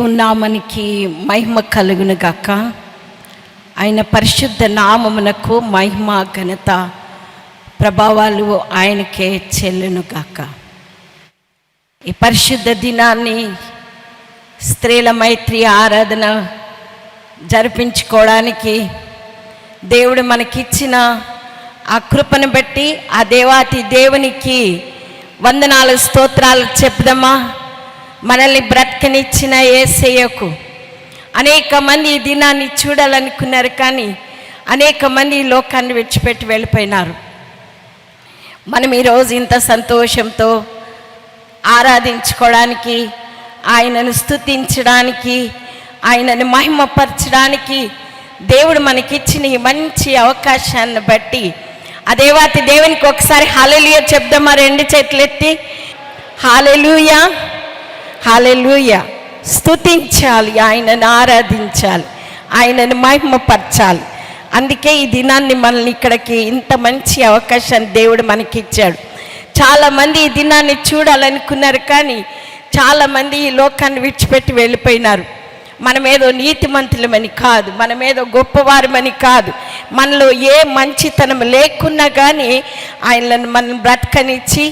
దేవుని మహిమ కలుగును గాక. ఆయన పరిశుద్ధ నామమునకు మహిమ ఘనత ప్రభావాలు ఆయనకే చెల్లును గాక. ఈ పరిశుద్ధ దినాన్ని స్త్రీల మైత్రి ఆరాధన జరిపించుకోవడానికి దేవుడు మనకిచ్చిన ఆ కృపను బట్టి ఆ దేవాతి దేవునికి వందనాలు స్తోత్రాలు చెప్దామా? మనల్ని బ్రతకనిచ్చిన ఏసయ్యకు. అనేక మంది ఈ దినాన్ని చూడాలనుకున్నారు కానీ అనేక మంది ఈ లోకాన్ని విడిచిపెట్టి వెళ్ళిపోయినారు. మనం ఈరోజు ఇంత సంతోషంతో ఆరాధించుకోవడానికి ఆయనను స్తుతించడానికి ఆయనను మహిమపరచడానికి దేవుడు మనకిచ్చిన ఈ మంచి అవకాశాన్ని బట్టి ఆ దేవాతి దేవునికి ఒకసారి హాలెలుయ చెప్దామా రెండు చేతులెత్తి. ఎత్తి హాలెలుయ స్థుతించాలి ఆయనను ఆరాధించాలి ఆయనను మహిమపరచాలి. అందుకే ఈ దినాన్ని మనల్ని ఇక్కడికి ఇంత మంచి అవకాశాన్ని దేవుడు మనకి ఇచ్చాడు చాలామంది ఈ దినాన్ని చూడాలనుకున్నారు కానీ చాలామంది ఈ లోకాన్ని విడిచిపెట్టి వెళ్ళిపోయినారు. మనమేదో నీతిమంతులమని కాదు మనమేదో గొప్పవారమని కాదు. మనలో ఏ మంచితనం లేకున్నా కానీ ఆయనను మనం బ్రతకనిచ్చి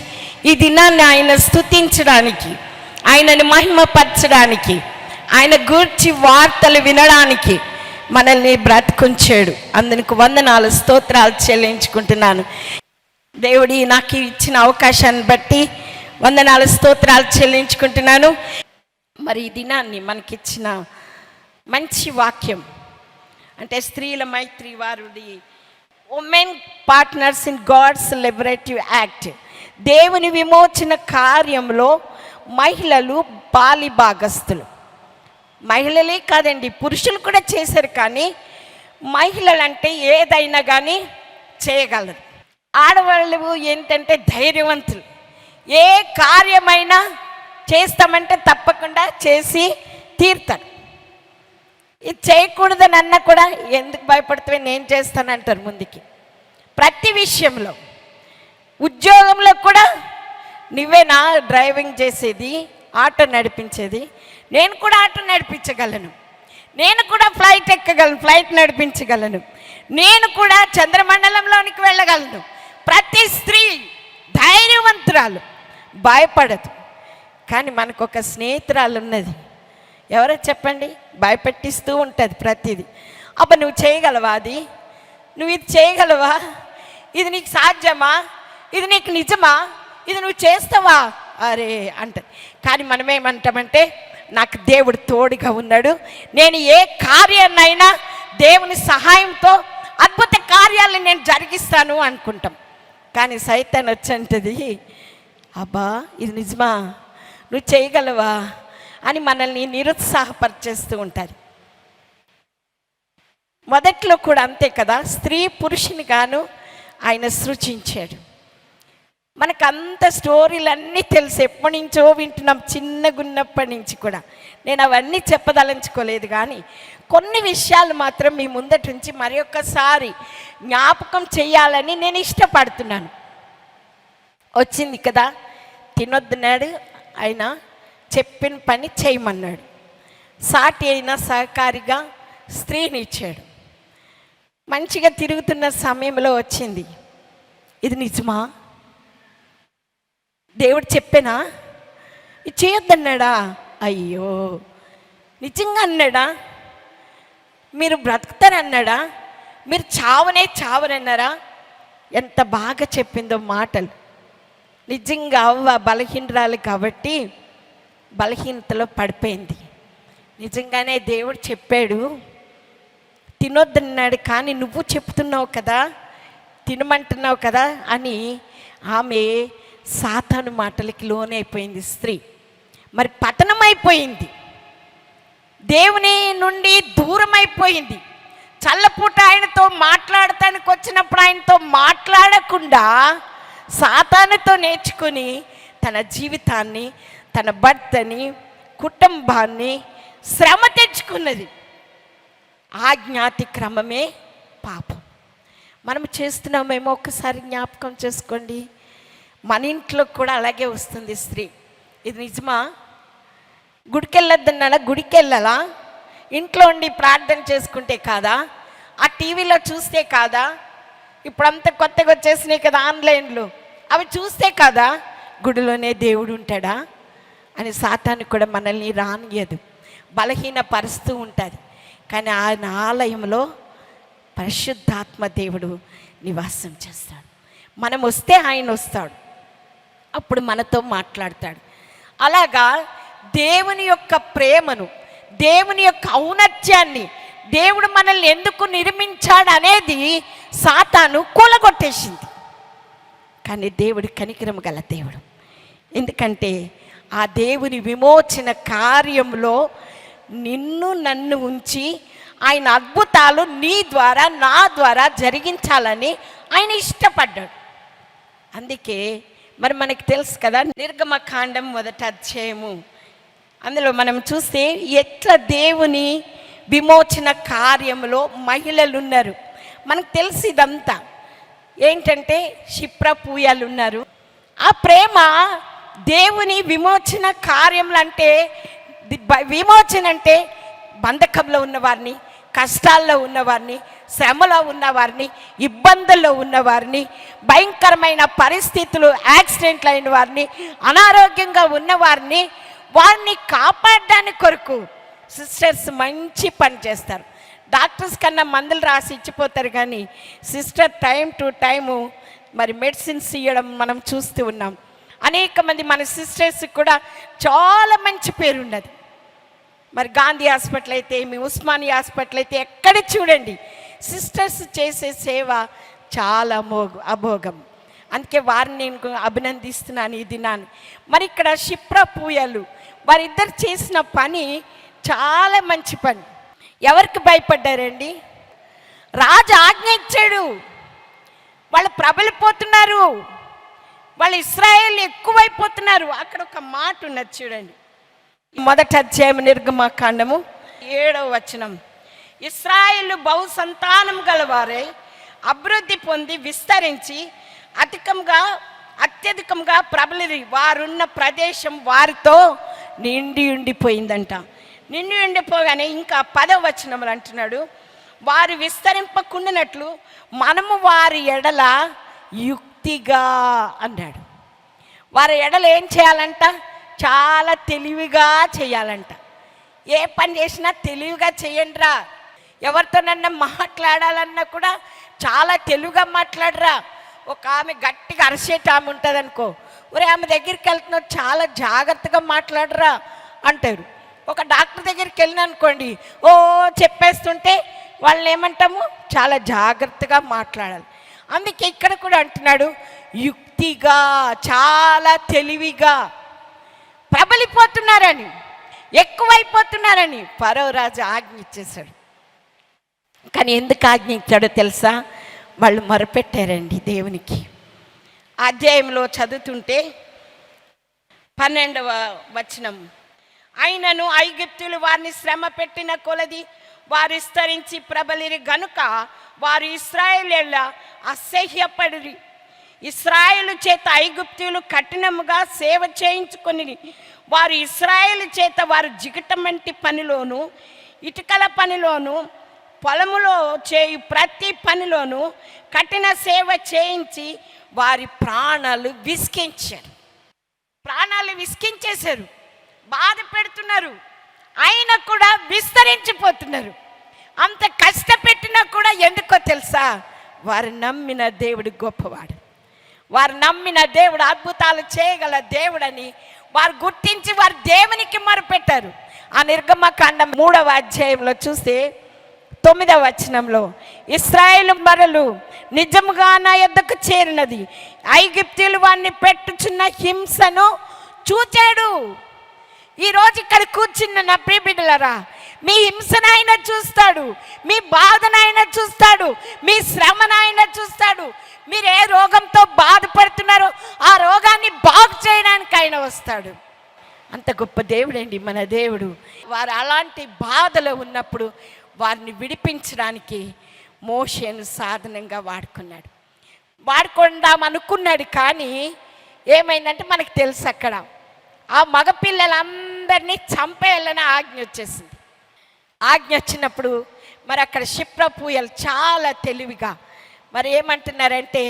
ఈ దినాన్ని ఆయన స్థుతించడానికి ఆయనని మహిమపరచడానికి ఆయన గూర్చి వార్తలు వినడానికి మనల్ని బ్రతుకుంచాడు. అందుకు వందనాలు స్తోత్రాలు చెల్లించుకుంటున్నాను. దేవుడి నాకు ఇచ్చిన అవకాశాన్ని బట్టి వందనాలు స్తోత్రాలు చెల్లించుకుంటున్నాను. మరి ఈ దినాన్ని మనకిచ్చిన మంచి వాక్యం అంటే స్త్రీల మైత్రి వారుడి women partners in God's liberative act దేవుని విమోచన కార్యంలో మహిళలు బాలి భాగస్థులు. మహిళలే కాదండి పురుషులు కూడా చేశారు కానీ మహిళలు అంటే ఏదైనా కానీ చేయగలరు. ఆడవాళ్ళు ఏంటంటే ధైర్యవంతులు. ఏ కార్యమైనా చేస్తామంటే తప్పకుండా చేసి తీరుతారు. ఇది చేయకూడదని అన్న కూడా ఎందుకు భయపడుతుంది నేను చేస్తానంటారు ముందుకి. ప్రతి విషయంలో ఉద్యోగంలో కూడా నువ్వేనా డ్రైవింగ్ చేసేది ఆటో నడిపించేది. నేను కూడా ఆటో నడిపించగలను. నేను కూడా ఫ్లైట్ ఎక్కగలను ఫ్లైట్ నడిపించగలను. నేను కూడా చంద్రమండలంలోనికి వెళ్ళగలను. ప్రతి స్త్రీ ధైర్యవంతురాలు. భయపడదు. కానీ మనకు ఒక స్నేహితురాలు ఉన్నది ఎవరో చెప్పండి? భయపెట్టిస్తూ ఉంటుంది ప్రతిదీ. అబ్బా నువ్వు చేయగలవా అది? నువ్వు ఇది చేయగలవా? ఇది నీకు సాధ్యమా? ఇది నీకు నిజమా? ఇది నువ్వు చేస్తావా? అరే అంటది. కానీ మనం ఏమంటామంటే నాకు దేవుడు తోడుగా ఉన్నాడు. నేను ఏ కార్యాన్నైనా దేవుని సహాయంతో అద్భుత కార్యాలను నేను జరిగిస్తాను అనుకుంటాం. కానీ సైతాన్ వచ్చంటది అబ్బా ఇది నిజమా? నువ్వు చేయగలవా? అని మనల్ని నిరుత్సాహపరిచేస్తూ ఉంటుంది మొదట్లో కూడా అంతే కదా స్త్రీ పురుషుని గాను ఆయన సృజించాడు. మనకు అంత స్టోరీలు అన్నీ తెలుసు. ఎప్పటి నుంచో వింటున్నాం చిన్నగున్నప్పటి నుంచి కూడా. నేను అవన్నీ చెప్పదలంచుకోలేదు కానీ కొన్ని విషయాలు మాత్రం మీ ముందటి నుంచి మరి ఒక్కసారి జ్ఞాపకం చేయాలని నేను ఇష్టపడుతున్నాను. వచ్చింది కదా తినొద్దున్నాడు ఆయన చెప్పిన పని చేయమన్నాడు. సాటి అయిన సహకారిగా స్త్రీని ఇచ్చాడు. మంచిగా తిరుగుతున్న సమయంలో వచ్చింది. ఇది నిజమా? దేవుడు చెప్పానా? ఇది చేయొద్దన్నాడా? అయ్యో నిజంగా అన్నాడా? మీరు బ్రతుకుతారన్నాడా? మీరు చావనే చావనన్నారా? ఎంత బాగా చెప్పిందో మాటలు. నిజంగా అవ్వ బలహీనరాలు కాబట్టి బలహీనతలో పడిపోయింది. నిజంగానే దేవుడు చెప్పాడు తినొద్దన్నాడు కానీ నువ్వు చెప్తున్నావు కదా తినమంటున్నావు కదా అని ఆమె సాతాను మాటలకి లోనైపోయింది స్త్రీ. మరి పతనమైపోయింది. దేవుని నుండి దూరం అయిపోయింది చల్లపూట ఆయనతో మాట్లాడటానికి వచ్చినప్పుడు ఆయనతో మాట్లాడకుండా సాతానుతో నేర్చుకుని తన జీవితాన్ని తన భర్తని కుటుంబాన్ని శ్రమ తెచ్చుకున్నది. ఆజ్ఞాతి క్రమమే పాపం. మనం చేస్తున్నామేమో ఒకసారి జ్ఞాపకం చేసుకోండి. మన ఇంట్లో కూడా అలాగే వస్తుంది స్త్రీ. ఇది నిజమా? గుడికి వెళ్ళొద్దన్నాడా గుడికి వెళ్ళాలా ఇంట్లో ఉండి ప్రార్థన చేసుకుంటే కాదా? ఆ టీవీలో చూస్తే కాదా? ఇప్పుడంతా కొత్తగా వచ్చేసినాయి కదా ఆన్లైన్లో. అవి చూస్తే కాదా? గుడిలోనే దేవుడు ఉంటాడా? అని సాతాను కూడా మనల్ని రానియదు. బలహీన పరుస్తూ ఉంటుంది. కానీ ఆయన ఆలయంలో పరిశుద్ధాత్మ దేవుడు నివాసం చేస్తాడు. మనం వస్తే ఆయన వస్తాడు. అప్పుడు మనతో మాట్లాడతాడు. అలాగా దేవుని యొక్క ప్రేమను దేవుని యొక్క ఔన్నత్యాన్ని దేవుడు మనల్ని ఎందుకు నిర్మించాడు అనేది సాతాను కూలగొట్టేసింది. కానీ దేవుడి కనికరం గల దేవుడు. ఎందుకంటే ఆ దేవుని విమోచన కార్యంలో నిన్ను నన్ను ఉంచి ఆయన అద్భుతాలు నీ ద్వారా నా ద్వారా జరిగించాలని ఆయన ఇష్టపడ్డాడు. అందుకే మరి మనకి తెలుసు కదా నిర్గమకాండం మొదట అధ్యాయము. అందులో మనం చూస్తే ఎట్లా దేవుని విమోచన కార్యంలో మహిళలు ఉన్నారు మనకు తెలుసు ఇదంతా. ఏంటంటే క్షిప్రపూయాలు ఉన్నారు ఆ ప్రేమ దేవుని విమోచన కార్యములు అంటే విమోచన అంటే బంధకంలో ఉన్నవారిని కష్టాల్లో ఉన్నవారిని శ్రమలో ఉన్నవారిని ఇబ్బందుల్లో ఉన్నవారిని భయంకరమైన పరిస్థితులు యాక్సిడెంట్లు అయిన వారిని అనారోగ్యంగా ఉన్నవారిని వారిని కాపాడడానికి కొరకు సిస్టర్స్ మంచి పని చేస్తారు. డాక్టర్స్ కన్నా మందులు రాసి ఇచ్చిపోతారు కానీ సిస్టర్ టైం టు టైము మరి మెడిసిన్స్ ఇవ్వడం మనం చూస్తూ ఉన్నాం. అనేక మంది మన సిస్టర్స్ కూడా చాలా మంచి పేరు ఉన్నది. మరి గాంధీ హాస్పిటల్ అయితే మీ ఉస్మానియా హాస్పిటల్ అయితే ఎక్కడ చూడండి. సిస్టర్స్ చేసే సేవ చాలా అమోఘ. అభోగం అందుకే వారిని నేను అభినందిస్తున్నాను ఈ దినాన్ని. మరి ఇక్కడ క్షిప్ర పూయలు వారిద్దరు చేసిన పని చాలా మంచి పని. ఎవరికి భయపడ్డారండి? రాజు ఆజ్ఞ ఇచ్చాడు. వాళ్ళు ప్రబలిపోతున్నారు. వాళ్ళు ఇస్రాయేల్ ఎక్కువైపోతున్నారు. అక్కడ ఒక మాట ఉన్నది చూడండి. మొదట అధ్యాయం నిర్గమాకాండము ఏడవ వచనం. ఇస్రాయిల్ బహు సంతానం గలవారే అభివృద్ధి పొంది విస్తరించి అధికంగా అత్యధికంగా ప్రబలి వారున్న ప్రదేశం వారితో నిండి ఉండిపోయిందంట. నిండి ఉండిపోగానే ఇంకా పదవ వచనములు అంటున్నాడు వారు విస్తరింపకుండానట్లు మనము వారి ఎడల యుక్తిగా అన్నాడు. వారి ఎడల ఏం చేయాలంట? చాలా తెలివిగా చేయాలంట. ఏ పని చేసినా తెలివిగా చేయండిరా. ఎవరితోనన్నా మాట్లాడాలన్నా కూడా చాలా తెలుగుగా మాట్లాడరా. ఒక ఆమె గట్టిగా అరిసేట ఆమె ఉంటుంది అనుకో ఒరే ఆమె దగ్గరికి వెళ్తున్నావు చాలా జాగ్రత్తగా మాట్లాడరా అంటారు. ఒక డాక్టర్ దగ్గరికి వెళ్ళిన అనుకోండి ఓ చెప్పేస్తుంటే వాళ్ళని ఏమంటాము? చాలా జాగ్రత్తగా మాట్లాడాలి. అందుకే ఇక్కడ కూడా అంటున్నాడు యుక్తిగా చాలా తెలివిగా ప్రబలిపోతున్నారని ఎక్కువైపోతున్నారని పరవరాజు ఆజ్ఞ ఇచ్చేశాడు. కానీ ఎందుకు ఆజ్ఞించాడో తెలుసా? వాళ్ళు మొరపెట్టారండి దేవునికి. అధ్యాయంలో చదువుతుంటే పన్నెండవ వచనం. అయినను ఐగుప్తులు వారిని శ్రమ పెట్టిన కొలది వారు విస్తరించి ప్రబలిరి గనుక వారు ఇస్రాయేళ్ళ అసహ్యపడిరి. ఇస్రాయేలు చేత ఐగుప్తులు కఠినముగా సేవ చేయించుకొని వారు ఇస్రాయేలు చేత వారు జిగటమంటి పనిలోను ఇటుకల పనిలోను పొలములో చేయు ప్రతి పనిలోనూ కఠిన సేవ చేయించి వారి ప్రాణాలు విసికించారు ప్రాణాలు విసికించేశారు బాధ పెడుతున్నారు. అయినా కూడా విస్తరించిపోతున్నారు. అంత కష్టపెట్టినా కూడా ఎందుకో తెలుసా? వారు నమ్మిన దేవుడు గొప్పవాడు. వారు నమ్మిన దేవుడు అద్భుతాలు చేయగల దేవుడని వారు గుర్తించి వారు దేవునికి మొరపెట్టారు. ఆ నిర్గమకాండం మూడవ అధ్యాయంలో చూస్తే తొమ్మిదవ వచనంలో ఇస్రాయేల్ మరలు నిజముగా నా యొద్దకు చేరినది. ఐగిప్తులు వారిని పెట్టుచున్న హింసను చూచాడు. ఈరోజు ఇక్కడ కూర్చున్న నా ప్రియ బిడ్డలరా మీ హింసనైనా చూస్తాడు మీ బాధనైనా చూస్తాడు మీ శ్రమనైనా చూస్తాడు. మీరు ఏ రోగంతో బాధపడుతున్నారో ఆ రోగాన్ని బాగు చేయడానికి ఆయన వస్తాడు. అంత గొప్ప దేవుడండి మన దేవుడు. వారు అలాంటి బాధలో ఉన్నప్పుడు వారిని విడిపించడానికి మోషేను సాధనంగా వాడుకున్నాడు. వాడుకుందాం అనుకున్నాడు కానీ ఏమైందంటే మనకు తెలుసు అక్కడ ఆ మగపిల్లలందరినీ చంపేయాలని ఆజ్ఞ వచ్చేసింది. ఆజ్ఞ వచ్చినప్పుడు మరి అక్కడ క్షిప్రపూయలు చాలా తెలివిగా మరి ఏమంటున్నారంటే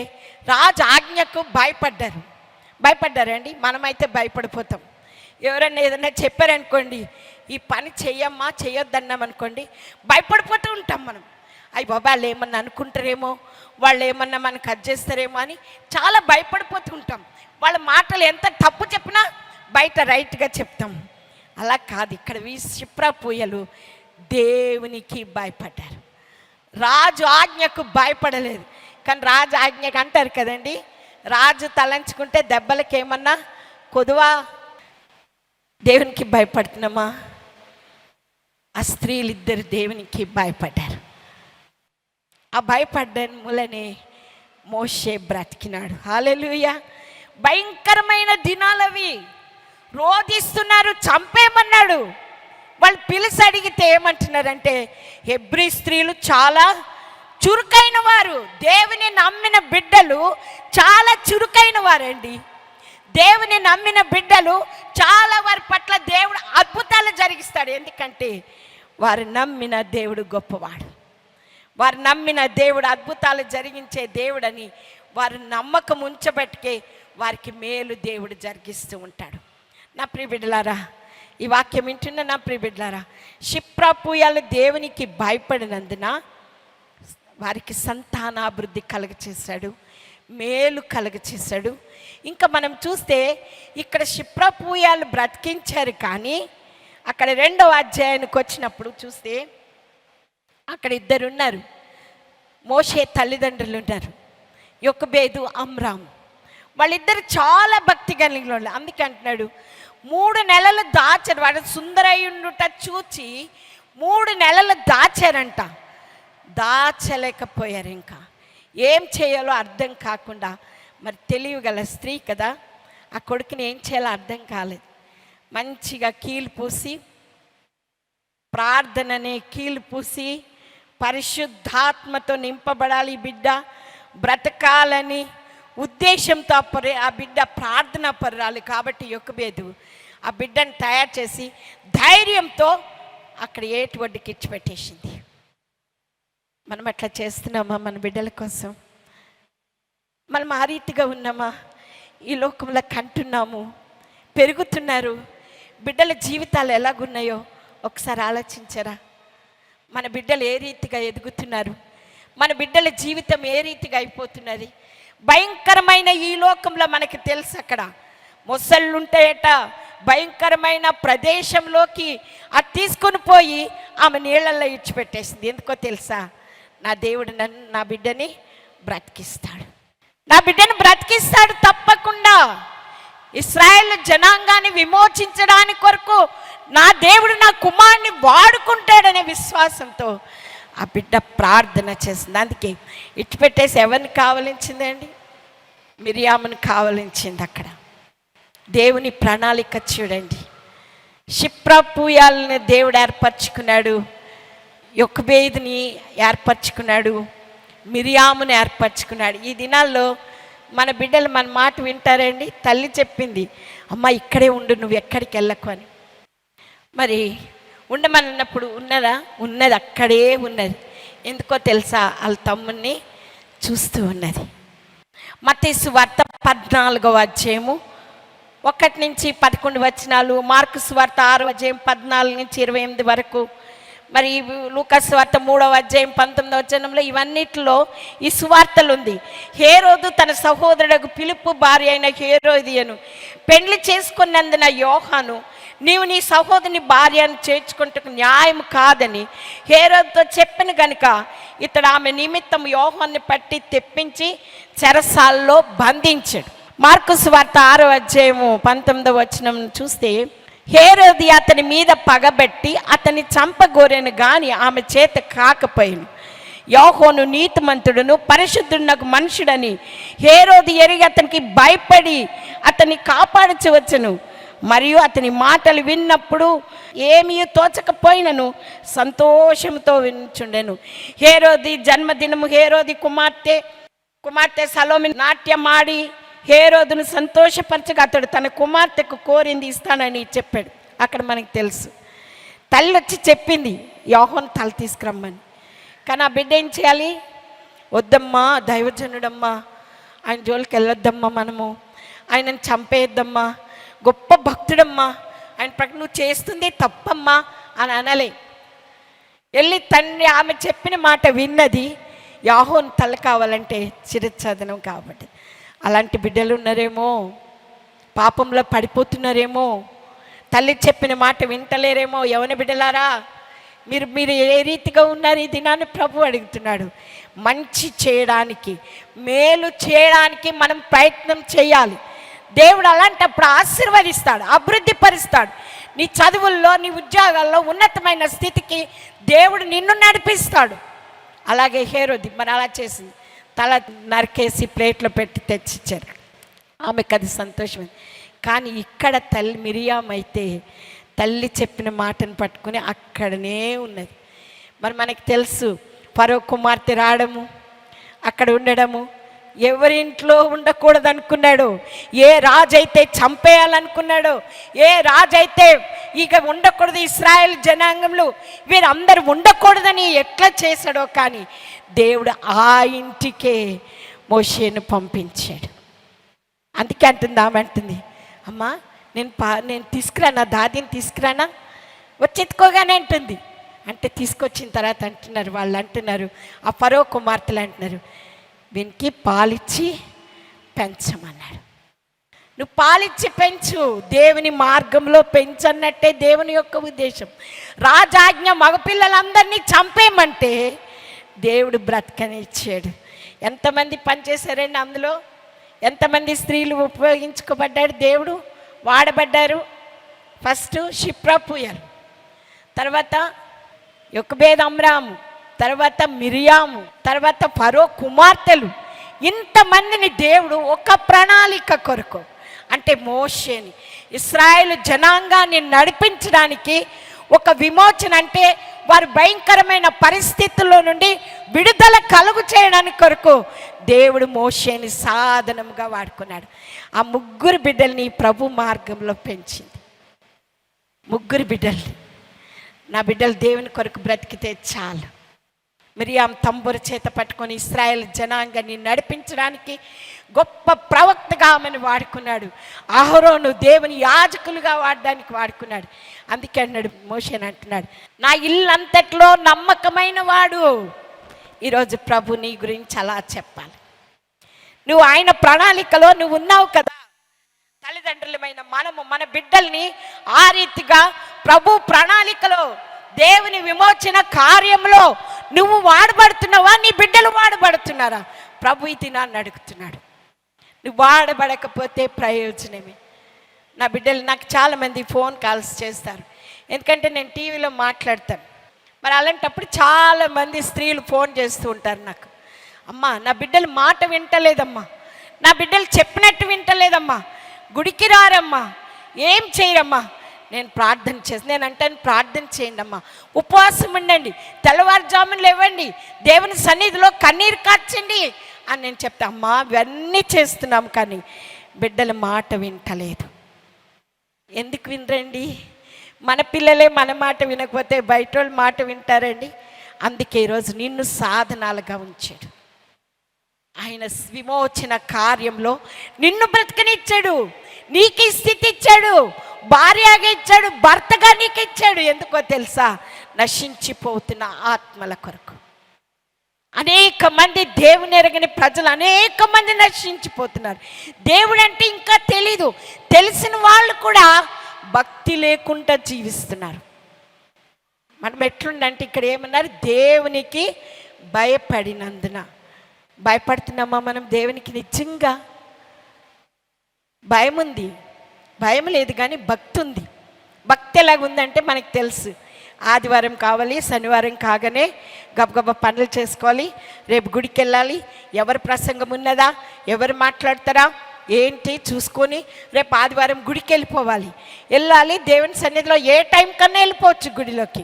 రాజు ఆజ్ఞకు భయపడ్డారు. భయపడ్డారండి? మనమైతే భయపడిపోతాం. ఎవరన్నా ఏదైనా చెప్పారనుకోండి ఈ పని చెయ్యమ్మా చేయొద్దన్నాం అనుకోండి భయపడిపోతూ ఉంటాం మనం. అయ్యి బాబా వాళ్ళు ఏమన్నా అనుకుంటారేమో వాళ్ళు ఏమన్నా మనకు అది చేస్తారేమో అని చాలా భయపడిపోతూ ఉంటాం. వాళ్ళ మాటలు ఎంత తప్పు చెప్పినా బయట రైట్గా చెప్తాం. అలా కాదు ఇక్కడ ఈ పూయలు దేవునికి భయపడ్డారు. రాజు ఆజ్ఞకు భయపడలేదు. కానీ రాజు ఆజ్ఞకు అంటారు కదండి రాజు తలంచుకుంటే దెబ్బలకి ఏమన్నా కొదువా? దేవునికి భయపడుతున్నామా? ఆ స్త్రీలు ఇద్దరు దేవునికి భయపడ్డారు. ఆ భయపడ్డ మూలనే మోషే బ్రతికినాడు. హాలెలుయ భయంకరమైన దినాలవి రోధిస్తున్నారు చంపేమన్నాడు వాళ్ళు పిలిచి అడిగితే ఏమంటున్నారంటే ఎబ్రి స్త్రీలు చాలా చురుకైన వారు. దేవుని నమ్మిన బిడ్డలు చాలా చురుకైన వారండి. దేవుని నమ్మిన బిడ్డలు చాలా వారి పట్ల దేవుడు అద్భుతాలు జరిగిస్తాడు. ఎందుకంటే వారు నమ్మిన దేవుడు గొప్పవాడు. వారు నమ్మిన దేవుడు అద్భుతాలు జరిగించే దేవుడని వారు నమ్మకం ఉంచబెట్టుకే వారికి మేలు దేవుడు జరిగిస్తూ ఉంటాడు. నా ప్రియ బిడ్డలారా ఈ వాక్యం వింటున్న నా ప్రియబిడ్డలారా క్షిప్రపూయాలు దేవునికి భయపడినందున వారికి సంతానాభివృద్ధి కలుగచేశాడు మేలు కలుగచేశాడు. ఇంకా మనం చూస్తే ఇక్కడ క్షిప్రపూయాలు బ్రతికించారు కానీ అక్కడ రెండవ అధ్యాయానికి వచ్చినప్పుడు చూస్తే అక్కడ ఇద్దరు ఉన్నారు మోషే తల్లిదండ్రులు ఉన్నారు. యొక్కబేదు అమ్రామ్. వాళ్ళిద్దరు చాలా భక్తి కలిగిన వాళ్ళు. అందుకే అంటున్నాడు మూడు నెలలు దాచారు. వాడు సుందరయ్యుండుట చూచి మూడు నెలలు దాచారంట. దాచలేకపోయారు ఇంకా. ఏం చేయాలో అర్థం కాకుండా మరి తెలియగల స్త్రీ కదా ఆ కొడుకుని ఏం చేయాలో అర్థం కాలేదు. మంచిగా కీలు పూసి ప్రార్థననే కీలు పూసి పరిశుద్ధాత్మతో నింపబడాలి ఈ బిడ్డ బ్రతకాలని ఉద్దేశంతో ఆ ఆ బిడ్డ ప్రార్థన పర్రాలి కాబట్టి యొక్కబేదు ఆ బిడ్డను తయారు చేసి ధైర్యంతో అక్కడ ఏటి వడ్డీకి ఇచ్చి పెట్టేసింది మనం అట్లా చేస్తున్నామా మన బిడ్డల కోసం? మనం ఆ రీతిగా ఉన్నామా? ఈ లోకంలో కంటున్నాము పెరుగుతున్నారు. బిడ్డల జీవితాలు ఎలాగున్నాయో ఒకసారి ఆలోచించరా. మన బిడ్డలు ఏ రీతిగా ఎదుగుతున్నారు? మన బిడ్డల జీవితం ఏ రీతిగా అయిపోతున్నది? భయంకరమైన ఈ లోకంలో మనకి తెలుసు అక్కడ. మొసళ్ళుంటాయట భయంకరమైన ప్రదేశంలోకి అది తీసుకొని పోయి ఆమె నీళ్ళల్లో ఇచ్చిపెట్టేసింది ఎందుకో తెలుసా? నా దేవుడు నన్ను నా బిడ్డని బ్రతికిస్తాడు. నా బిడ్డను బ్రతికిస్తాడు తప్పకుండా. ఇస్రాయేల్ జనాంగాన్ని విమోచించడానికి కొరకు నా దేవుడు నా కుమారుని వాడుకుంటాడనే విశ్వాసంతో ఆ బిడ్డ ప్రార్థన చేసింది అందుకే ఇటు పెట్టేసి ఎవరిని కావలించిందండి? మిరియామును కావలించింది అక్కడ. దేవుని ప్రణాళిక చూడండి. క్షిప్రపూయాలని దేవుడు ఏర్పరచుకున్నాడు. యొక్కబేదిని ఏర్పరచుకున్నాడు. మిరియామును ఏర్పరచుకున్నాడు. ఈ దినాల్లో మన బిడ్డలు మన మాట వింటారండి. తల్లి చెప్పింది అమ్మ ఇక్కడే ఉండు నువ్వు ఎక్కడికి వెళ్ళకు అని. మరి ఉండమన్నప్పుడు ఉన్నదా? ఉన్నది అక్కడే ఉన్నది. ఎందుకో తెలుసా? వాళ్ళ తమ్ముడిని చూస్తూ ఉన్నది. మతేసు వార్త పద్నాలుగవ అధ్యాయము ఒకటి నుంచి పదకొండు వచనాలు మార్కు సువార్త ఆరో అధ్యాయం పద్నాలుగు నుంచి ఇరవై ఎనిమిది వరకు మరి లూకస్ వార్త మూడవ అధ్యాయం పంతొమ్మిదవ వచనంలో ఇవన్నిటిలో ఈ సువార్తలు ఉంది హేరోదు తన సహోదరుడు పిలుపు భార్య అయిన హేరోదియను పెండ్లి చేసుకున్నందున యోహాను నీవు నీ సహోదరుని భార్యను చేర్చుకుంటకు న్యాయం కాదని హేరోదుతో చెప్పిన గనుక ఇతడు ఆమె నిమిత్తం యోహాన్ని పట్టి తెప్పించి చెరసాల్లో బంధించాడు. మార్కుస్ వార్త ఆరో అధ్యాయము పంతొమ్మిదవ వచనం చూస్తే హేరోది అతని మీద పగబెట్టి అతని చంపగోరెను గాని ఆమె చేత కాకపోయిను. యోహోను నీతిమంతుడును పరిశుద్ధుడు మనుషుడని హేరోది ఎరిగి అతనికి భయపడి అతన్ని కాపాడచవచ్చును మరియు అతని మాటలు విన్నప్పుడు ఏమీ తోచకపోయినను సంతోషంతో వినుచుండెను. హేరోది జన్మదినము హేరోది కుమార్తె కుమార్తె సలోమి నాట్యమాడి హేరోదును సంతోషపరచగా అతడు తన కుమార్తెకు కోరింది ఇస్తానని చెప్పాడు. అక్కడ మనకి తెలుసు. తల్లి వచ్చి చెప్పింది యోహన్ తల తీసుకురమ్మని. కానీ ఆ బిడ్డ ఏం చేయాలి? వద్దమ్మా దైవజనుడమ్మా ఆయన జోలికి వెళ్ళొద్దమ్మా మనము. ఆయనను చంపేయొద్దమ్మా. గొప్ప భక్తుడమ్మా. ఆయన ప్రక్క నువ్వు చేస్తుంది తప్పమ్మా అని అనలే. వెళ్ళి తండ్రి ఆమె చెప్పిన మాట విన్నది యాహోన్ తల కావాలంటే చిరచదనం కాబట్టి. అలాంటి బిడ్డలు ఉన్నారేమో పాపంలో పడిపోతున్నారేమో తల్లి చెప్పిన మాట వింటలేరేమో యవన బిడ్డలారా మీరు మీరు ఏ రీతిగా ఉన్నారు ఈ దినాన్ని ప్రభు అడుగుతున్నాడు. మంచి చేయడానికి మేలు చేయడానికి మనం ప్రయత్నం చేయాలి. దేవుడు అలాంటప్పుడు ఆశీర్వదిస్తాడు అభివృద్ధి పరుస్తాడు. నీ చదువుల్లో నీ ఉద్యోగాల్లో ఉన్నతమైన స్థితికి దేవుడు నిన్ను నడిపిస్తాడు. అలాగే హేరోది మరి అలా చేసింది. తల నరికేసి ప్లేట్లో పెట్టి తెచ్చిచ్చారు. ఆమెకు అది సంతోషమైంది. కానీ ఇక్కడ తల్లి మిరియాం అయితే తల్లి చెప్పిన మాటను పట్టుకుని అక్కడనే ఉన్నది. మరి మనకి తెలుసు పరో కుమార్తె రావడము అక్కడ ఉండడము ఎవరింట్లో ఉండకూడదు అనుకున్నాడు ఏ రాజైతే చంపేయాలనుకున్నాడో? ఏ రాజైతే ఇక ఉండకూడదు ఇస్రాయల్ జనాంగంలో వీరందరూ ఉండకూడదని ఎట్లా చేశాడో కానీ దేవుడు ఆ ఇంటికే మోషేను పంపించాడు. అందుకే అంటుంది ఆమె అంటుంది అమ్మా నేను పా నేను తీసుకురానా? దాదిని తీసుకురానా? వచ్చెత్తుకోగానే అంటుంది. అంటే తీసుకొచ్చిన తర్వాత అంటున్నారు వాళ్ళు అంటున్నారు ఆ పరో కుమార్తెలు అంటున్నారు వీనికి పాలిచ్చి పెంచమన్నాడు నువ్వు పాలిచ్చి పెంచు దేవుని మార్గంలో పెంచన్నట్టే దేవుని యొక్క ఉద్దేశం. రాజాజ్ఞ మగపిల్లలందరినీ చంపేయమంటే దేవుడు బ్రతకనిచ్చాడు. ఎంతమంది పనిచేశారండి అందులో? ఎంతమంది స్త్రీలు ఉపయోగించుకోబడ్డాడు దేవుడు వాడబడ్డారు? ఫస్ట్ షిప్రాపుయర్ తర్వాత యొక్కబేద అమ్రాము. తర్వాత మిరియాము తర్వాత పరో కుమార్తెలు. ఇంతమందిని దేవుడు ఒక ప్రణాళిక కొరకు అంటే మోషేని ఇస్రాయేల్ జనాంగాన్ని నడిపించడానికి ఒక విమోచన అంటే వారు భయంకరమైన పరిస్థితుల్లో నుండి విడుదల కలుగు చేయడానికి కొరకు దేవుడు మోషేని సాధనంగా వాడుకున్నాడు. ఆ ముగ్గురు బిడ్డల్ని ప్రభు మార్గంలో పెంచింది. ముగ్గురు బిడ్డల్ని. నా బిడ్డలు దేవుని కొరకు బ్రతికితే చాలు. మిరియాం తంబురు చేత పట్టుకొని ఇస్రాయల్ జనాంగాన్ని నడిపించడానికి గొప్ప ప్రవక్తగా ఆమెను వాడుకున్నాడు. అహరోను దేవుని యాజకులుగా వాడడానికి వాడుకున్నాడు. అందుకే అన్నాడు మోషన్ అంటున్నాడు నా ఇల్లంతట్లో నమ్మకమైన వాడు. ఈరోజు ప్రభు నీ గురించి అలా చెప్పాలి. నువ్వు ఆయన ప్రణాళికలో నువ్వు ఉన్నావు కదా. తల్లిదండ్రులమైన మనము మన బిడ్డల్ని ఆ రీతిగా ప్రభు ప్రణాళికలో దేవుని విమోచన కార్యంలో నువ్వు వాడబడుతున్నావా? నీ బిడ్డలు వాడబడుతున్నారా? ప్రభు ఇది నన్ను అడుగుతున్నాడు. నువ్వు వాడబడకపోతే ప్రయోజనమే. నా బిడ్డలు నాకు చాలామంది ఫోన్ కాల్స్ చేస్తారు. ఎందుకంటే నేను టీవీలో మాట్లాడతాను. మరి అలాంటప్పుడు చాలామంది స్త్రీలు ఫోన్ చేస్తూ ఉంటారు నాకు. అమ్మా నా బిడ్డలు మాట వింటలేదమ్మా. నా బిడ్డలు చెప్పినట్టు వింటలేదమ్మా. గుడికి రారమ్మా. ఏం చేయరమ్మా? నేను ప్రార్థన చేసి నేను అంటాను ప్రార్థన చేయండి అమ్మా. ఉపవాసం ఉండండి. తెల్లవారుజామున లేవండి. దేవుని సన్నిధిలో కన్నీరు కార్చండి అని నేను చెప్తా అమ్మా ఇవన్నీ చేస్తున్నాం కానీ బిడ్డల మాట వింటలేదు. ఎందుకు వినరండి? మన పిల్లలే మన మాట వినకపోతే బయట వాళ్ళ మాట వింటారండి. అందుకే ఈరోజు నిన్ను సాధనాలుగా ఉంచాడు. ఆయన విమోచన కార్యంలో నిన్ను బ్రతకనిచ్చాడు. నీకు స్థితి ఇచ్చాడు భార్యగా ఇచ్చాడు భర్తగా నీకు ఇచ్చాడు. ఎందుకో తెలుసా? నశించిపోతున్న ఆత్మల కొరకు. అనేక మంది దేవుని ఎరగని ప్రజలు అనేక మంది నశించిపోతున్నారు. దేవుడు అంటే ఇంకా తెలీదు. తెలిసిన వాళ్ళు కూడా భక్తి లేకుండా జీవిస్తున్నారు. మనం ఎట్లుండంటే ఇక్కడ ఏమన్నారు? దేవునికి భయపడినందున. భయపడుతున్నామా మనం? దేవునికి నిజంగా? భయం ఉంది భయం లేదు కానీ భక్తి ఉంది భక్తి ఎలాగుందంటే మనకు తెలుసు. ఆదివారం కావాలి శనివారం కాగానే గబగబ పనులు చేసుకోవాలి రేపు గుడికి వెళ్ళాలి ఎవరి ప్రసంగం ఉన్నదా ఎవరు మాట్లాడతారా ఏంటి చూసుకొని రేపు ఆదివారం గుడికి వెళ్ళిపోవాలి వెళ్ళాలి దేవుని సన్నిధిలో ఏ టైం కన్నా వెళ్ళిపోవచ్చు గుడిలోకి.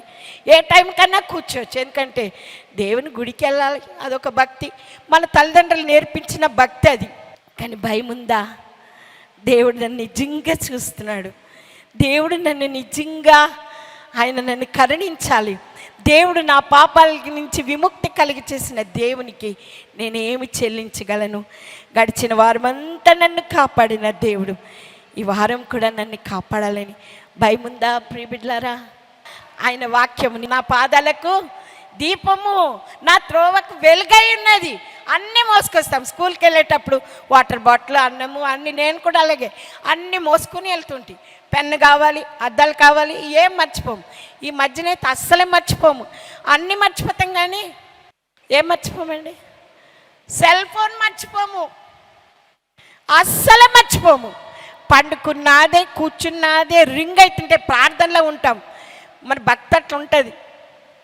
ఏ టైం కన్నా కూర్చోవచ్చు. ఎందుకంటే దేవుని గుడికి వెళ్ళాలి అదొక భక్తి. మన తల్లిదండ్రులు నేర్పించిన భక్తి అది. కానీ భయం ఉందా దేవుడు నన్ను నిజంగా చూస్తున్నాడు. దేవుడు నన్ను నిజంగా ఆయన నన్ను కరుణించాలి. దేవుడు నా పాపాల నుంచి విముక్తి కలిగి చేసిన దేవునికి నేనేమి చెల్లించగలను? గడిచిన వారమంతా నన్ను కాపాడిన దేవుడు ఈ వారం కూడా నన్ను కాపాడాలని. భయముందా ప్రియబిడ్లారా? ఆయన వాక్యము నా పాదాలకు దీపము నా త్రోవకు వెలుగై ఉన్నది. అన్నీ మోసుకొస్తాం. స్కూల్కి వెళ్ళేటప్పుడు వాటర్ బాటిల్ అన్నము అన్ని నేను కూడా అలాగే. అన్నీ మోసుకుని వెళ్తుంటే. పెన్ను కావాలి అద్దాలు కావాలి ఏం మర్చిపోము. ఈ మధ్యనైతే అస్సలే మర్చిపోము. అన్నీ మర్చిపోతాం కానీ ఏం మర్చిపోమండి? Cell phone మర్చిపోము. అస్సలే మర్చిపోము. పండుకున్నదే కూర్చున్నదే రింగ్ అవుతుంటే ప్రార్థనలో ఉంటాం. మన భక్తి అట్లా ఉంటుంది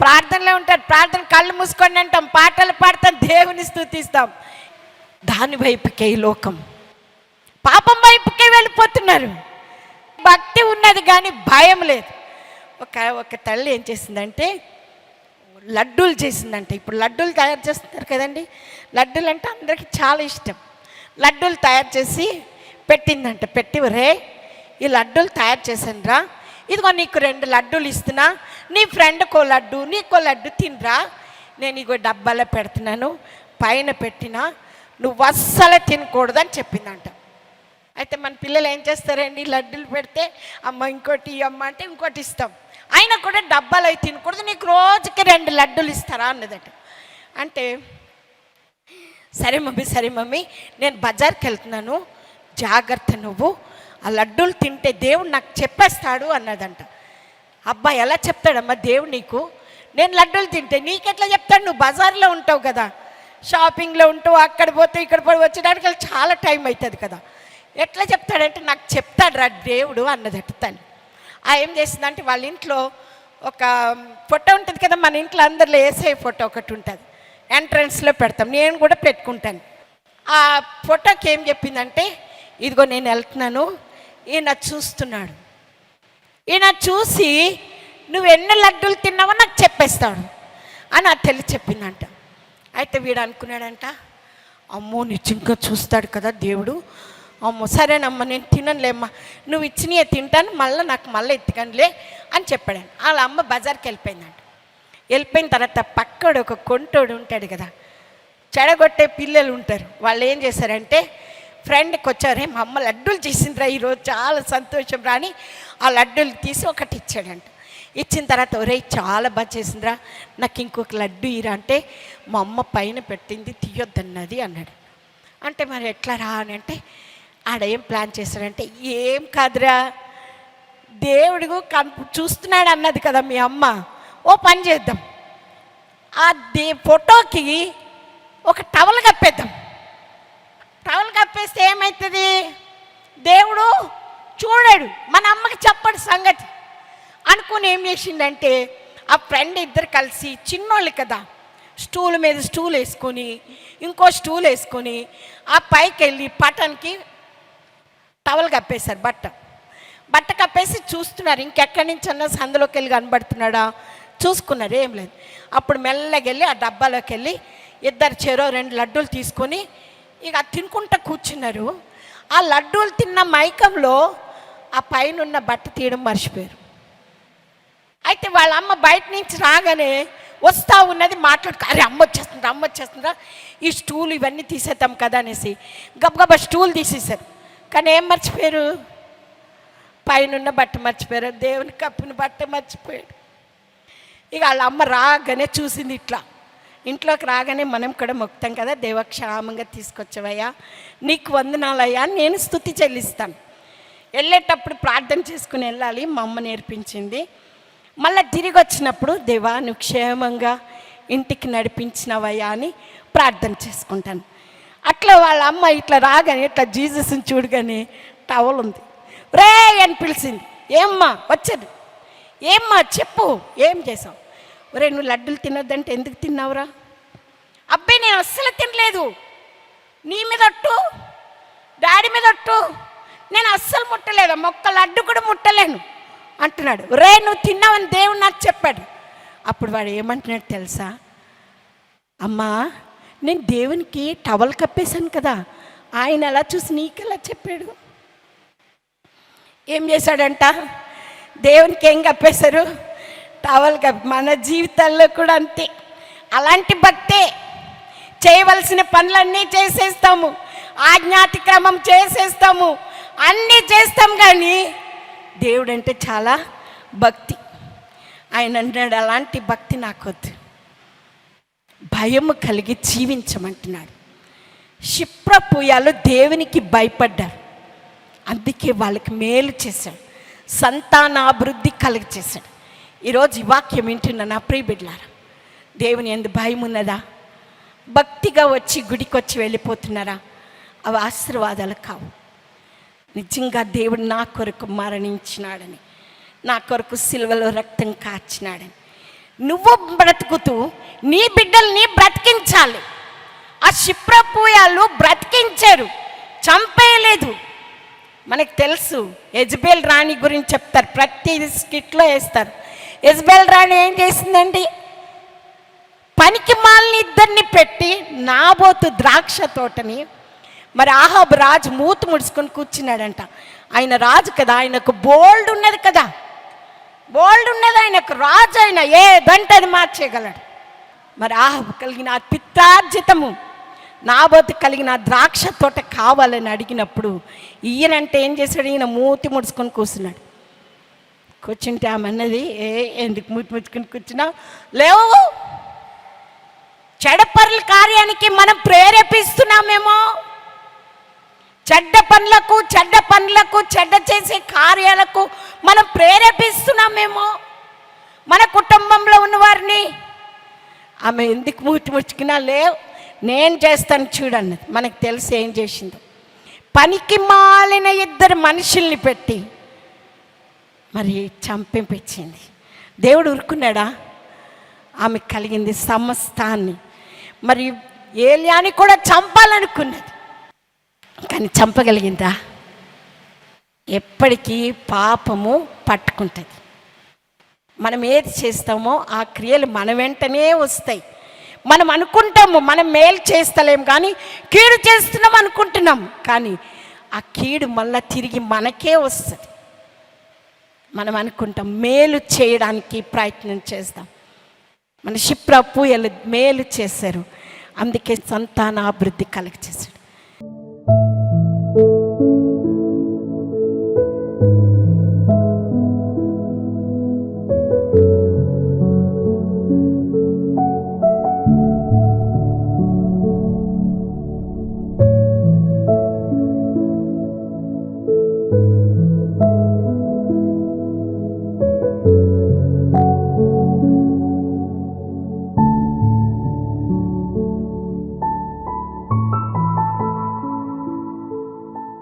ప్రార్థనలో ఉంటారు. ప్రార్థన కళ్ళు మూసుకొని అంటాం. పాటలు పాడతాం. దేవుని స్థుతిస్తాం. దాని వైపుకే ఈ లోకం. పాపం వైపుకే వెళ్ళిపోతున్నారు. భక్తి ఉన్నది కానీ భయం లేదు. ఒక ఒక తల్లి ఏం చేసిందంటే లడ్డూలు చేసిందంటే. ఇప్పుడు లడ్డూలు తయారు చేస్తున్నారు కదండి. లడ్డూలు అంటే అందరికీ చాలా ఇష్టం. లడ్డూలు తయారు చేసి పెట్టిందంట. పెట్టి రే ఈ లడ్డూలు తయారు చేశాను రా ఇదిగో నీకు రెండు లడ్డూలు ఇస్తున్నా. నీ ఫ్రెండ్కో లడ్డు నీకో లడ్డు తినరా. నేను ఇగో డబ్బాలో పెడుతున్నాను పైన పెట్టినా నువ్వు అస్సలు తినకూడదని చెప్పిందంట. అయితే మన పిల్లలు ఏం చేస్తారండి? లడ్డూలు పెడితే అమ్మ ఇంకోటి అమ్మ అంటే ఇంకోటి ఇస్తాం. అయినా కూడా డబ్బాలు అవి తినకూడదు నీకు రోజుకి రెండు లడ్డూలు ఇస్తారా అన్నదట. అంటే సరే మమ్మీ సరే మమ్మీ నేను బజార్కి వెళ్తున్నాను జాగ్రత్త నువ్వు. ఆ లడ్డూలు తింటే దేవుడు నాకు చెప్పేస్తాడు అన్నదంట. అబ్బా ఎలా చెప్తాడమ్మా దేవుడు నీకు? నేను లడ్డూలు తింటే నీకెట్లా చెప్తాడు? నువ్వు బజార్లో ఉంటావు కదా. షాపింగ్లో ఉంటావు అక్కడ పోతే ఇక్కడ పోయి వచ్చేటానికి వెళ్ళి చాలా టైం అవుతుంది కదా. ఎట్లా చెప్తాడంటే నాకు చెప్తాడు రా దేవుడు అన్నదట తల్లి ఆ ఏం చేసిందంటే వాళ్ళ ఇంట్లో ఒక ఫోటో ఉంటుంది కదా మన ఇంట్లో అందరిలో వేసే ఫోటో ఒకటి ఉంటుంది. ఎంట్రన్స్లో పెడతాం. నేను కూడా పెట్టుకుంటాను. ఆ ఫోటోకి ఏం చెప్పిందంటే ఇదిగో నేను వెళ్తున్నాను ఈయన చూస్తున్నాడు. ఈయన చూసి నువ్వు ఎన్ని లడ్డూలు తిన్నావో నాకు చెప్పేస్తాడు అని ఆ తల్లి చెప్పిందంట. అయితే వీడు అనుకున్నాడంట అమ్మో నిజంగా చూస్తాడు కదా దేవుడు. అమ్మో సరేనమ్మా నేను తిననులేమ్మా. నువ్వు ఇచ్చినయే తింటాను మళ్ళీ నాకు మళ్ళీ ఎత్తుకనిలే అని చెప్పాడు. వాళ్ళ అమ్మ బజార్కి వెళ్ళిపోయిందంట. వెళ్ళిపోయిన తర్వాత పక్కడు ఒక కొంటోడు ఉంటాడు కదా చెడగొట్టే పిల్లలు ఉంటారు. వాళ్ళు ఏం చేశారంటే ఫ్రెండ్కి వచ్చారే మా అమ్మ లడ్డూలు చేసిందిరా ఈరోజు చాలా సంతోషం రాని ఆ లడ్డూలు తీసి ఒకటి ఇచ్చాడంట. ఇచ్చిన తర్వాత ఒరే చాలా బాగా చేసిందిరా. నాకు ఇంకొక లడ్డు ఇరా అంటే మా అమ్మ పైన పెట్టింది తీయొద్దన్నది అన్నాడు. అంటే మరి ఎట్లా రా అని అంటే ఆడ ఏం ప్లాన్ చేశాడంటే ఏం కాదురా. దేవుడు కన్ చూస్తున్నాడు అన్నది కదా మీ అమ్మ. ఓ పని చేద్దాం. ఆ దే ఫోటోకి ఒక టవల్ కప్పేద్దాం. టవల్ కప్పేస్తే ఏమవుతుంది దేవుడు చూడాడు. మన అమ్మకి చెప్పడు సంగతి. అనుకుని ఏం చేసిండంటే ఆ ఫ్రెండ్ ఇద్దరు కలిసి చిన్నోళ్ళు కదా స్టూల్ మీద స్టూల్ వేసుకొని ఇంకో స్టూల్ వేసుకొని ఆ పైకి వెళ్ళి పటానికి టవల్ కప్పేశారు బట్ట. బట్ట కప్పేసి చూస్తున్నారు ఇంకెక్కడి నుంచి అన్నా సందులోకి వెళ్ళి కనబడుతున్నాడా? చూసుకున్నారు ఏం లేదు. అప్పుడు మెల్లగా వెళ్ళి ఆ డబ్బాలోకి వెళ్ళి ఇద్దరు చెరో రెండు లడ్డూలు తీసుకొని ఇక తినుకుంటా కూర్చున్నారు. ఆ లడ్డూలు తిన్న మైకంలో ఆ పైన ఉన్న బట్ట తీయడం మర్చిపోయారు. అయితే వాళ్ళ అమ్మ బయట నుంచి రాగానే వస్తా ఉన్నది మాట్లాడుకో అరే అమ్మ వచ్చేస్తుందా అమ్మ వచ్చేస్తుందా? ఈ స్టూల్ ఇవన్నీ తీసేద్దాం కదా అనేసి గబగబా స్టూల్ తీసేశారు. కానీ ఏం మర్చిపోయారు? పైన బట్ట మర్చిపోయారు దేవుని కప్పిన బట్ట మర్చిపోయాడు. ఇక వాళ్ళ అమ్మ రాగానే చూసింది ఇట్లా. ఇంట్లోకి రాగానే మనం కూడా మొక్తాం కదా దేవక్షేమంగా తీసుకొచ్చవయ్యా నీకు వందనాలయ్యా నేను స్థుతి చెల్లిస్తాను. వెళ్ళేటప్పుడు ప్రార్థన చేసుకుని వెళ్ళాలి మా అమ్మ నేర్పించింది. మళ్ళీ తిరిగి వచ్చినప్పుడు దేవా నువ్వు క్షేమంగా ఇంటికి నడిపించినవయ్యా అని ప్రార్థన చేసుకుంటాను. అట్లా వాళ్ళ అమ్మ ఇట్లా రాగానే ఇట్లా జీసస్ని చూడగానే టవల్ ఉంది. రే అని పిలిచింది. ఏమ్మా వచ్చేది. ఏమ్మా చెప్పు ఏం చేసావు? ఒరే నువ్వు లడ్డూలు తినొద్దంటే ఎందుకు తిన్నావురా? అబ్బాయి నేను అస్సలు తినలేదు. నీ మీద ఒట్టు డాడీ మీద ఒట్టు నేను అస్సలు ముట్టలేదు మొక్క లడ్డు కూడా ముట్టలేను అంటున్నాడు. రే నువ్వు తిన్నావని దేవుడు నాకు చెప్పాడు. అప్పుడు వాడు ఏమంటున్నాడు తెలుసా? అమ్మా నేను దేవునికి టవల్ కప్పేశాను కదా ఆయన ఎలా చూసి నీకెలా చెప్పాడు? ఏం చేశాడంట? దేవునికి ఏం కప్పేశారు? టవల్ కప్పి మన జీవితాల్లో కూడా అంతే. అలాంటి భక్తే చేయవలసిన పనులన్నీ చేసేస్తాము. ఆజ్ఞాతిక్రమం చేసేస్తాము. అన్నీ చేస్తాం కానీ దేవుడు అంటే చాలా భక్తి. ఆయన అంటున్నాడు అలాంటి భక్తి నాకొద్దు. భయము కలిగి జీవించమంటున్నాడు. క్షిప్రపుయాలు దేవునికి భయపడ్డారు. అందుకే వాళ్ళకి మేలు చేశాడు. సంతానాభివృద్ధి కలిగి చేశాడు. ఈరోజు ఈ వాక్యం వింటున్న నా ప్రియ దేవుని ఎందు భయం ఉన్నదా? భక్తిగా వచ్చి గుడికొచ్చి వెళ్ళిపోతున్నారా? అవి ఆశీర్వాదాలు కావు. నిజంగా దేవుడు నా కొరకు మరణించినాడని నా కొరకు సిల్వలో రక్తం కాచినాడని నువ్వు బ్రతుకుతూ నీ బిడ్డల్ని బ్రతికించాలి. ఆ క్షిప్రపూయాలు బ్రతికించారు చంపేయలేదు. మనకు తెలుసు యజ్బేల్ రాణి గురించి చెప్తారు ప్రతి స్కిట్లో వేస్తారు. యజ్బేల్ రాణి ఏం చేసిందండి పనికి మాలని ఇద్దరిని పెట్టి నాబోతు ద్రాక్ష తోటని మరి ఆహాబ్ రాజు మూత ముడుచుకొని కూర్చున్నాడంట. ఆయన రాజు కదా ఆయనకు బోల్డ్ ఉన్నది కదా. బోల్డ్ ఉన్నది ఆయనకు రాజు ఆయన ఏదంటే అది మార్చేయగలడు. మరి ఆహాబ్ కలిగిన ఆ పిత్తార్జితము నాబోతు కలిగిన ద్రాక్ష తోట కావాలని అడిగినప్పుడు ఈయనంటే ఏం చేశాడు? ఈయన మూతి ముడుచుకొని కూర్చున్నాడు. కూర్చుంటే ఆమెన్నది ఏ ఎందుకు మూతి ముడుచుకొని కూర్చున్నావు లేవు. చెడపరుల కార్యానికి మనం ప్రేరేపిస్తున్నామేమో. చెడ్డ పనులకు చెడ్డ పనులకు చెడ్డ చేసే కార్యాలకు మనం ప్రేరేపిస్తున్నామేమో మన కుటుంబంలో ఉన్నవారిని. ఆమె ఎందుకు మూటి ముచ్చుకున్నా లేవు. నేను చేస్తాను చూడన్నది మనకు తెలిసి ఏం చేసిందో. పనికి మాలిన ఇద్దరు మనుషుల్ని పెట్టి మరి చంపింపించింది. దేవుడు ఉరుకున్నాడా ఆమె కలిగింది సమస్తాన్ని. మరి ఏలియాని కూడా చంపాలనుకున్నది. కానీ చంపగలిగిందా? ఎప్పటికీ పాపము పట్టుకుంటుంది. మనం ఏది చేస్తామో ఆ క్రియలు మన వెంటనే వస్తాయి. మనం అనుకుంటాము మనం మేలు చేస్తలేం కానీ కీడు చేస్తున్నాం అనుకుంటున్నాం. కానీ ఆ కీడు మళ్ళా తిరిగి మనకే వస్తుంది. మనం అనుకుంటాం మేలు చేయడానికి ప్రయత్నం చేస్తాం. మన క్షిప్ర పూయలు మేలు చేశారు. అందుకే సంతానాభివృద్ధి కలిగ చేశాడు thank you.